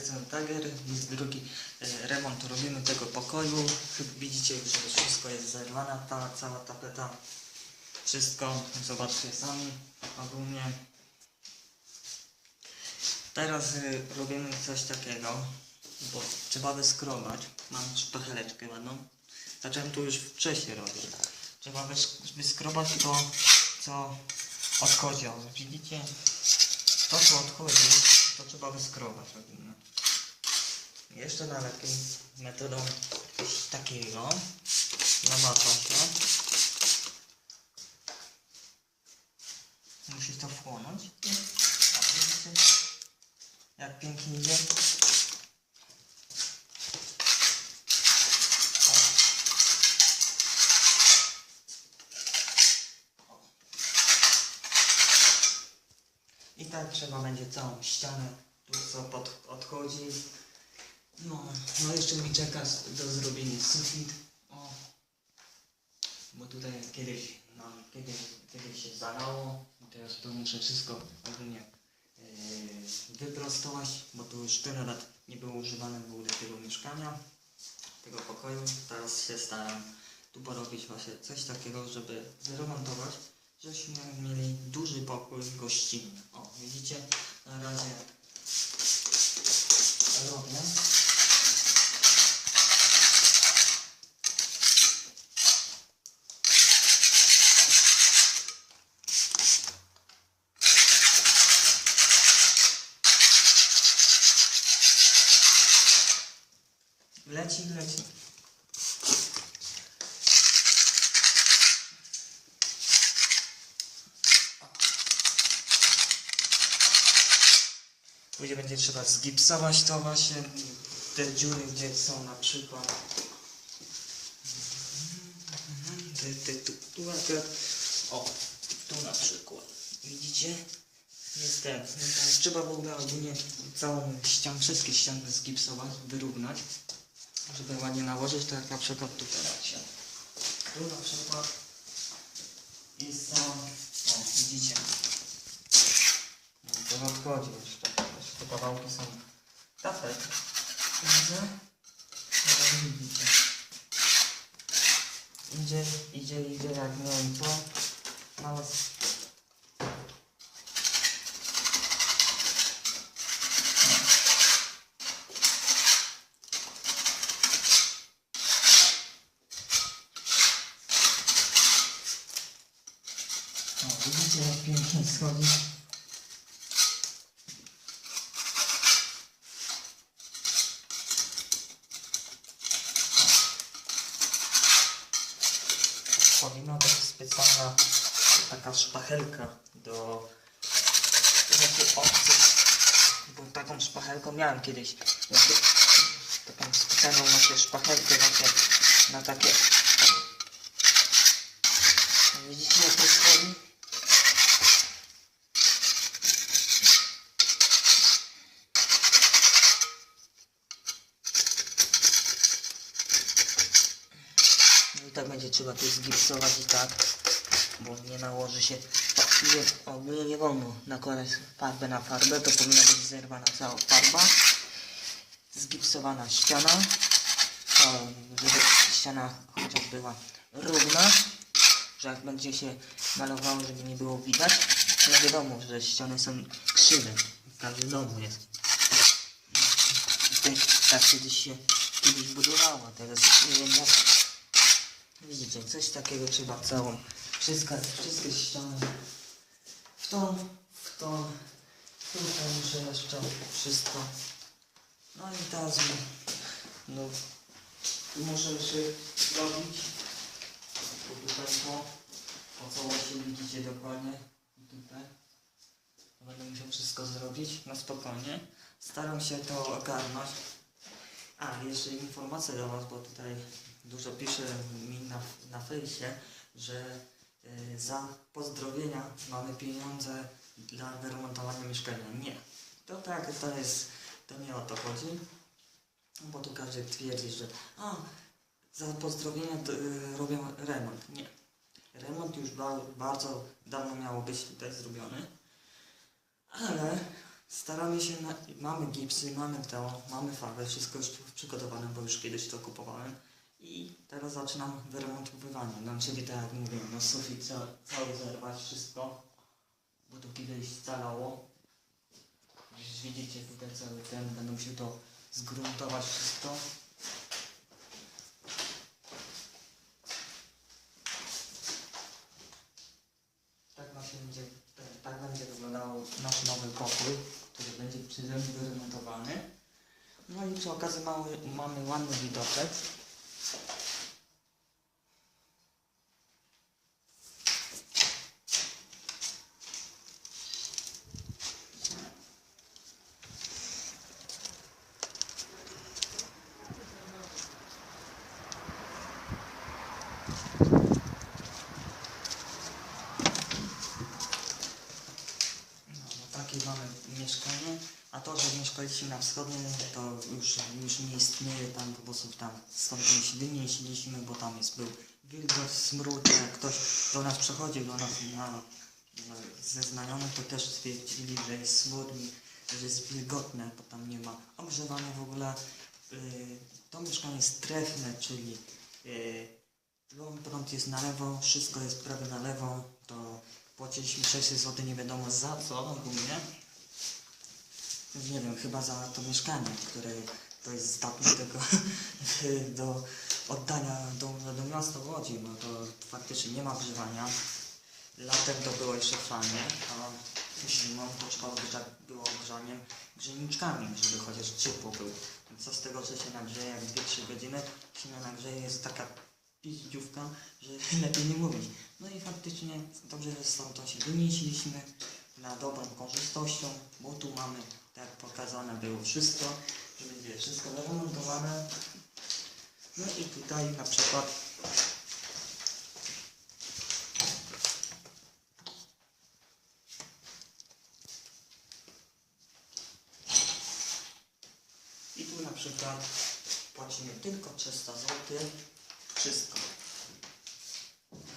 strony Tiger, jest drugi e, remont robimy tego pokoju. Widzicie że wszystko jest zerwana, ta cała tapeta. Wszystko, zobaczcie sami ogólnie. Teraz y, robimy coś takiego, bo trzeba wyskrobać. Mam szpacheleczkę ładną. Zacząłem tu już wcześniej robić. Trzeba wys- wyskrobać to, co odchodzi. Widzicie? To, co odchodzi, to trzeba wyskrobać ogólnie. Jeszcze najlepiej metodą takiego. Namacza się. Musi to wchłonąć. Widzicie? Jak pięknie idzie. O. I tak trzeba będzie całą ścianę, tu co pod, odchodzi. No, no jeszcze mi czeka do zrobienia sufit. O. Bo tutaj kiedyś, no, kiedyś, kiedyś się zalało. Teraz to muszę wszystko ogólnie yy, wyprostować, bo tu już tyle lat nie było używane w ogóle tego mieszkania, tego pokoju. Teraz się staram tu porobić właśnie coś takiego, żeby wyremontować, żebyśmy mieli duży pokój gościnny. O, widzicie? Na razie robię. Leci, leci. Później będzie trzeba zgipsować to właśnie, te dziury, gdzie są na przykład. Te, te, tu, tu akurat, o, tu na przykład. Widzicie? Jest ten. Więc Trzeba w ogóle ogólnie całą ścianę, wszystkie ściany zgipsować, wyrównać żeby ładnie nałożyć, to jak na przykład tutaj macie. Tu na przykład i są, o widzicie, no, to jeszcze, jeszcze te kawałki są tapet, no widzicie. Idzie, idzie, idzie jak miękko, nawet O, widzicie jak pięknie schodzi. Powinna być specjalna taka szpachelka do takich obcych. Bo taką szpachelką miałem kiedyś. Taką specjalną właśnie szpachelkę właśnie na takie. Widzicie jak to schodzi? No i tak będzie trzeba tu zgipsować i tak, bo nie nałoży się. O, nie, nie wolno nakładać farbę na farbę, to powinna być zerwana cała farba. Zgipsowana ściana, o, żeby ściana chociaż była równa, że jak będzie się malowało, żeby nie było widać. No wiadomo, że ściany są krzywe, w każdym domu jest. I tak, tak kiedyś się kiedyś budowało, teraz nie wiem jak. Widzicie, coś takiego trzeba całą, wszystkie, wszystkie ściany, w tą, w tą, tutaj muszę jeszcze wszystko. No i teraz, no, muszę jeszcze robić, bo tutaj to, po całości widzicie dokładnie, tutaj. Będę musiał wszystko zrobić na spokojnie. Staram się to ogarnąć. A, jeszcze informacja dla Was, bo tutaj dużo pisze mi na, na fejsie, że y, za pozdrowienia mamy pieniądze dla wyremontowania mieszkania. Nie. To tak, to jest, to nie o to chodzi. Bo tu każdy twierdzi, że a, za pozdrowienia y, robią remont. Nie. Remont już ba, bardzo dawno miało być tutaj zrobiony. Ale Staramy się, na, mamy gipsy, mamy to, mamy farbę, wszystko już przygotowane, bo już kiedyś to kupowałem. I teraz zaczynam wyremontowywanie. No czyli tak jak mówiłem, no sufit ca, cały zerwać, wszystko, bo to kiedyś scalało. Już widzicie tutaj cały ten, będę musiał to zgruntować wszystko. Tak będzie, tak, tak będzie wyglądał nasz nowy pokój, który będzie przeze mnie wyremontowany. No i przy okazji mały, mamy ładny widoczek. No, takie mamy mieszkanie, a to, że mieszkaliśmy na wschodnim, to już, już nie istnieje tam, po prostu tam się wynieśliśmy, bo tam jest był wilgoć, smród, jak ktoś do nas przechodził, do nas na, na, ze znajomych, to też stwierdzili, że jest smród że jest wilgotne, bo tam nie ma ogrzewania w ogóle. Yy, to mieszkanie jest trefne, czyli yy, prąd jest na lewo, wszystko jest prawie na lewo, to płaciliśmy 600 zł nie wiadomo za co ogólnie. Nie wiem, chyba za to mieszkanie, które to jest zdatne tego do oddania do, do miasta Łodzi, no to faktycznie nie ma ogrzewania. Latem to było jeszcze fajnie, a zimą to trzeba ogrzać było ogrzaniem grzejniczkami, żeby chociaż ciepło było. Co z tego, że się nagrzeje jak 2-3 godziny, się nie nagrzeje, jest taka piździówka, że lepiej nie mówić. No i faktycznie dobrze, że stąd się wynieśliśmy na dobrą korzystością, bo tu mamy, tak pokazane było wszystko, że będzie wszystko zaremontowane. No i tutaj na przykład i tu na przykład płacimy tylko 300 zł wszystko.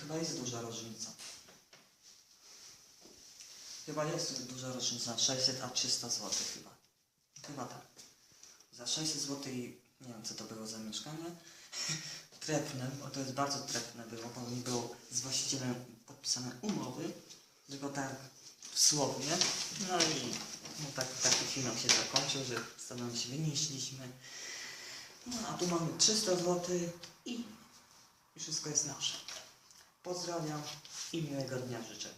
Chyba jest duża różnica. Chyba jest duża różnica. 600 a 300 zł chyba. Chyba tak. Za 600 zł i nie wiem co to było za mieszkanie. trefne, bo to jest bardzo trefne było, bo mi było z właścicielem podpisane umowy, tylko tak słownie. No i no tak, taki finał się zakończył, że stanownie się wynieśliśmy. No a tu mamy 300 zł i wszystko jest nasze. Pozdrawiam i miłego dnia życzę.